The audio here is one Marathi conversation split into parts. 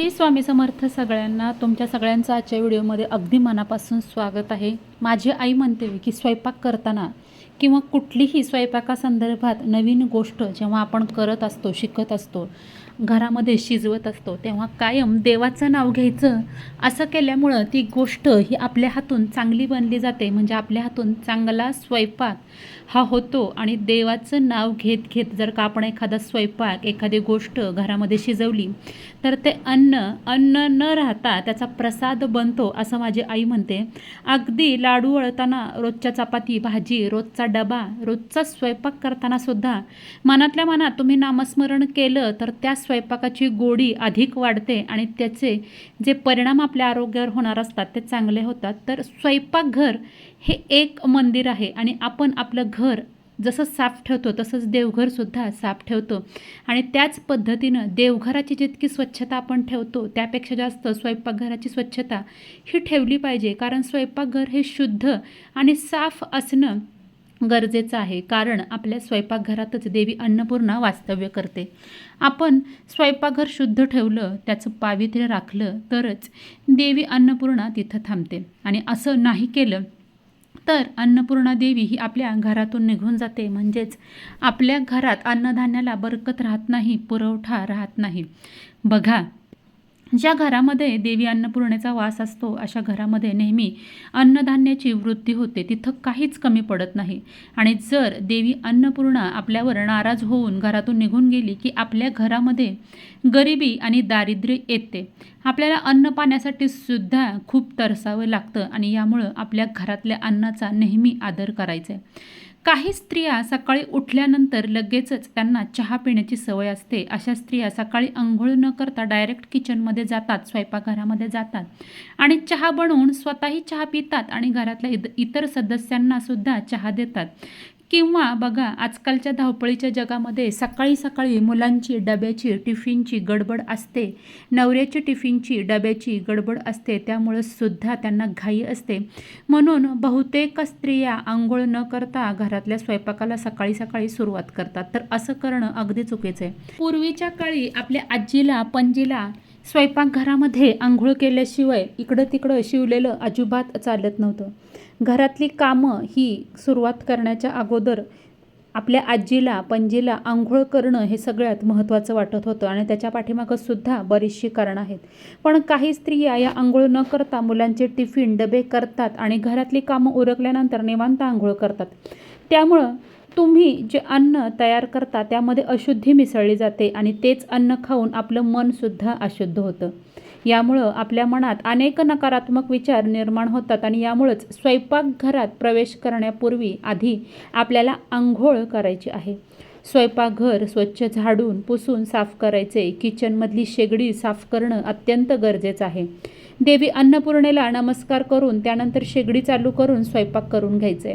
श्री स्वामी समर्थ सगळ्यांना तुमच्या सगळ्यांचं आजच्या व्हिडिओमध्ये अगदी मनापासून स्वागत आहे. माझी आई म्हणते की स्वयंपाक करताना किंवा कुठलीही स्वयंपाकासंदर्भात नवीन गोष्ट जेव्हा आपण करत असतो शिकत असतो घरामध्ये शिजवत असतो तेव्हा कायम देवाचं नाव घ्यायचं असं केल्यामुळं ती गोष्ट ही आपल्या हातून चांगली बनली जाते. म्हणजे आपल्या हातून चांगला स्वयंपाक हा होतो आणि देवाचं नाव घेत घेत जर का आपण एखादा स्वयंपाक एखादी गोष्ट घरामध्ये शिजवली तर ते अन्न अन्न न राहता त्याचा प्रसाद बनतो असं माझी आई म्हणते. अगदी लाडू वळताना रोजच्या चपाती भाजी रोजचा डबा रोजचा स्वयंपाक करतानासुद्धा मनातल्या मनात तुम्ही नामस्मरण केलं तर त्या स्वयंपाकाची गोडी अधिक वाढते आणि त्याचे जे परिणाम आपल्या आरोग्यावर होणार असतात ते चांगले होतात. तर स्वयंपाकघर हे एक मंदिर आहे आणि आपण आपलं घर जसं साफ ठेवतो तसंच देवघरसुद्धा साफ ठेवतो. आणि त्याच पद्धतीनं देवघराची जितकी स्वच्छता आपण ठेवतो त्यापेक्षा जास्त स्वयंपाकघराची स्वच्छता ही ठेवली पाहिजे. कारण स्वयंपाकघर हे शुद्ध आणि साफ असणं गरजेचं आहे. कारण आपल्या स्वयंपाकघरातच देवी अन्नपूर्णा वास्तव्य करते. आपण स्वयंपाकघर शुद्ध ठेवलं त्याचं पावित्र्य राखलं तरच देवी अन्नपूर्णा तिथं थांबते. आणि असं नाही केलं तर अन्नपूर्णा देवी ही आपल्या घरातून निघून जाते. म्हणजेच आपल्या घरात अन्नधान्याला बरकत राहत नाही पुरवठा राहत नाही. बघा ज्या घरामध्ये देवी अन्नपूर्णेचा वास असतो अशा घरामध्ये नेहमी अन्नधान्याची वृद्धी होते. तिथं काहीच कमी पडत नाही. आणि जर देवी अन्नपूर्णा आपल्यावर नाराज होऊन घरातून निघून गेली की आपल्या घरामध्ये गरिबी आणि दारिद्र्य येते. आपल्याला अन्न पाण्यासाठी सुद्धा खूप तरसावं लागतं आणि यामुळं आपल्या घरातल्या अन्नाचा नेहमी आदर करायचा आहे काही स्त्रिया सकाळी उठल्यानंतर लगेचच त्यांना चहा पिण्याची सवय असते. अशा स्त्रिया सकाळी आंघोळ न करता डायरेक्ट किचनमध्ये जातात स्वयंपाकघरामध्ये जातात आणि चहा बनवून स्वतःही चहा पितात आणि घरातल्या इतर सदस्यांना सुद्धा चहा देतात. किंवा बघा आजकालच्या धावपळीच्या जगामध्ये सकाळी सकाळी मुलांची डब्याची टिफिनची गडबड असते. नवऱ्याची टिफिनची डब्याची गडबड असते. त्यामुळं सुद्धा त्यांना घाई असते. म्हणून बहुतेक स्त्रिया आंघोळ न करता घरातल्या स्वयंपाकाला सकाळी सकाळी सुरुवात करतात. तर असं करणं अगदी चुकीचं आहे. पूर्वीच्या काळी आपल्या आजीला पणजीला स्वयंपाकघरामध्ये आंघोळ केल्याशिवाय इकडं तिकडं शिवलेलं अजिबात चालत नव्हतं. घरातली कामं ही सुरुवात करण्याच्या अगोदर आपल्या आजीला पणजीला आंघोळ करणं हे सगळ्यात महत्त्वाचं वाटत होतं आणि त्याच्या पाठीमागंसुद्धा बरीचशी कारणं आहेत. पण काही स्त्रिया या आंघोळ न करता मुलांचे टिफिन डबे करतात आणि घरातली कामं उरकल्यानंतर निवांत आंघोळ करतात. त्यामुळं तुम्ही जे अन्न तयार करता त्यामध्ये अशुद्धी मिसळली जाते आणि तेच अन्न खाऊन आपलं मनसुद्धा अशुद्ध होतं. यामुळं आपल्या मनात अनेक नकारात्मक विचार निर्माण होतात आणि यामुळंच स्वयंपाकघरात प्रवेश करण्यापूर्वी आधी आपल्याला आंघोळ करायची आहे. स्वयंपाकघर स्वच्छ झाडून पुसून साफ करायचे किचनमधली शेगडी साफ करणं अत्यंत गरजेचं आहे. देवी अन्नपूर्णेला नमस्कार करून त्यानंतर शेगडी चालू करून स्वयंपाक करून घ्यायचे.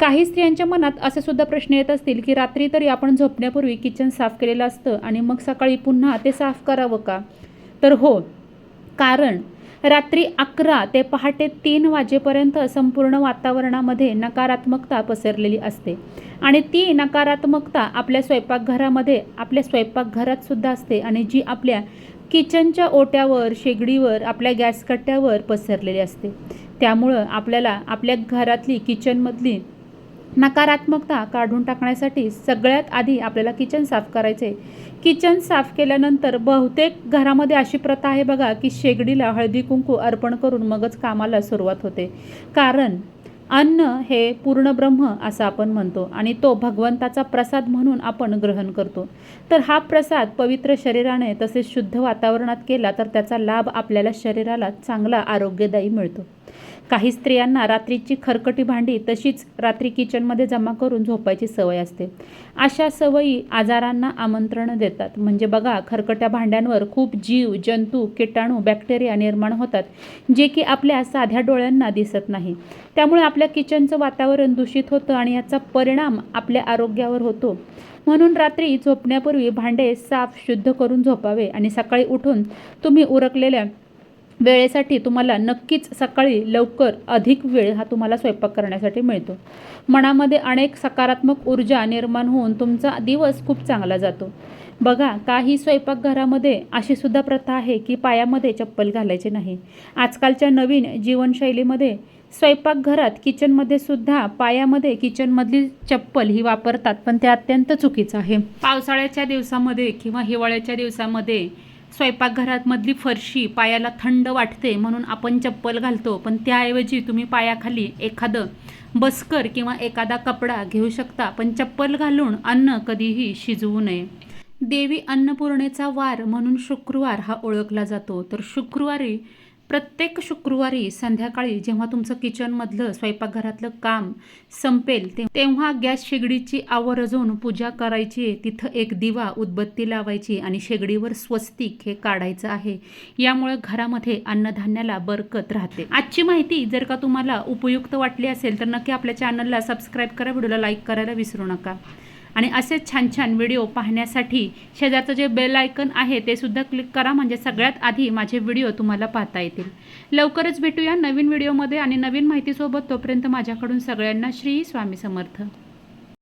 काही स्त्रियांच्या मनात असे सुद्धा प्रश्न येत असतील की रात्री तरी आपण झोपण्यापूर्वी किचन साफ केलेलं असतं आणि मग सकाळी पुन्हा ते साफ करावं का? तर हो कारण रात्री अकरा ते पहाटे तीन वाजेपर्यंत संपूर्ण वातावरणामध्ये नकारात्मकता पसरलेली असते. आणि ती नकारात्मकता आपल्या स्वयंपाकघरामध्ये आपल्या स्वयंपाकघरात सुद्धा असते आणि जी आपल्या किचनच्या ओट्यावर शेगडीवर आपल्या गॅस कट्ट्यावर पसरलेली असते. त्यामुळं आपल्याला आपल्या घरातली किचनमधली नकारात्मकता काढून टाकण्यासाठी सगळ्यात आधी आपल्याला किचन साफ करायचे किचन साफ केल्यानंतर बहुतेक घरामध्ये अशी प्रथा आहे बघा की शेगडीला हळदी कुंकू अर्पण करून मगच कामाला सुरुवात होते. कारण अन्न हे पूर्ण ब्रह्म असं आपण म्हणतो आणि तो भगवंताचा प्रसाद म्हणून आपण ग्रहण करतो. तर हा प्रसाद पवित्र शरीराने तसेच शुद्ध वातावरणात केला तर त्याचा लाभ आपल्याला शरीराला चांगला आरोग्यदायी मिळतो. काही स्त्रियांना रात्रीची खरकटी भांडी तशीच रात्री किचनमध्ये जमा करून झोपायची सवय असते. अशा सवयी आजारांना आमंत्रण देतात. म्हणजे बघा खरकट्या भांड्यांवर खूप जीव जंतू किटाणू बॅक्टेरिया निर्माण होतात जे की आपल्या साध्या डोळ्यांना दिसत नाही. त्यामुळे आपल्या किचनचं वातावरण दूषित होतं आणि याचा परिणाम आपल्या आरोग्यावर होतो. म्हणून रात्री झोपण्यापूर्वी भांडे साफ शुद्ध करून झोपावे आणि सकाळी उठून तुम्ही उरकलेल्या वेळेसाठी तुम्हाला नक्कीच सकाळी लवकर अधिक वेळ हा तुम्हाला स्वयंपाक करण्यासाठी मिळतो. मनामध्ये अनेक सकारात्मक ऊर्जा निर्माण होऊन तुमचा दिवस खूप चांगला जातो. बघा काही स्वयंपाकघरामध्ये अशी सुद्धा प्रथा आहे की पायामध्ये चप्पल घालायची नाही. आजकालच्या नवीन जीवनशैलीमध्ये स्वयंपाकघरात किचनमध्ये सुद्धा पायामध्ये किचनमधली चप्पल ही वापरतात पण ते अत्यंत चुकीचं आहे. पावसाळ्याच्या दिवसामध्ये किंवा हिवाळ्याच्या दिवसामध्ये स्वयंपाकघरात मधली फरशी पायाला थंड वाटते म्हणून आपण चप्पल घालतो. पण त्याऐवजी तुम्ही पायाखाली एखादं बस्कर किंवा एखादा कपडा घेऊ शकता पण चप्पल घालून अन्न कधीही शिजवू नये. देवी अन्नपूर्णेचा वार म्हणून शुक्रवार हा ओळखला जातो. तर शुक्रवारी प्रत्येक शुक्रवारी संध्याकाळी जेव्हा तुमचं किचनमधलं स्वयंपाकघरातलं काम संपेल ते- तेव्हा गॅस शेगडीची आवर्जून पूजा करायची तिथं एक दिवा उदबत्ती लावायची आणि शेगडीवर स्वस्तिक हे काढायचं आहे. यामुळे घरामध्ये अन्नधान्याला बरकत राहते. आजची माहिती जर का तुम्हाला उपयुक्त वाटली असेल तर नक्की आपल्या चॅनलला सबस्क्राईब करा व्हिडिओला लाईक करायला विसरू नका. आणि असेच छान छान व्हिडिओ पाहण्यासाठी शेजारचं जे बेल आयकन आहे ते सुद्धा क्लिक करा. म्हणजे सगळ्यात आधी माझे व्हिडिओ तुम्हाला पाहता येतील. लवकरच भेटूया नवीन व्हिडिओमध्ये आणि नवीन माहितीसोबत तोपर्यंत माझ्याकडून सगळ्यांना श्री स्वामी समर्थ.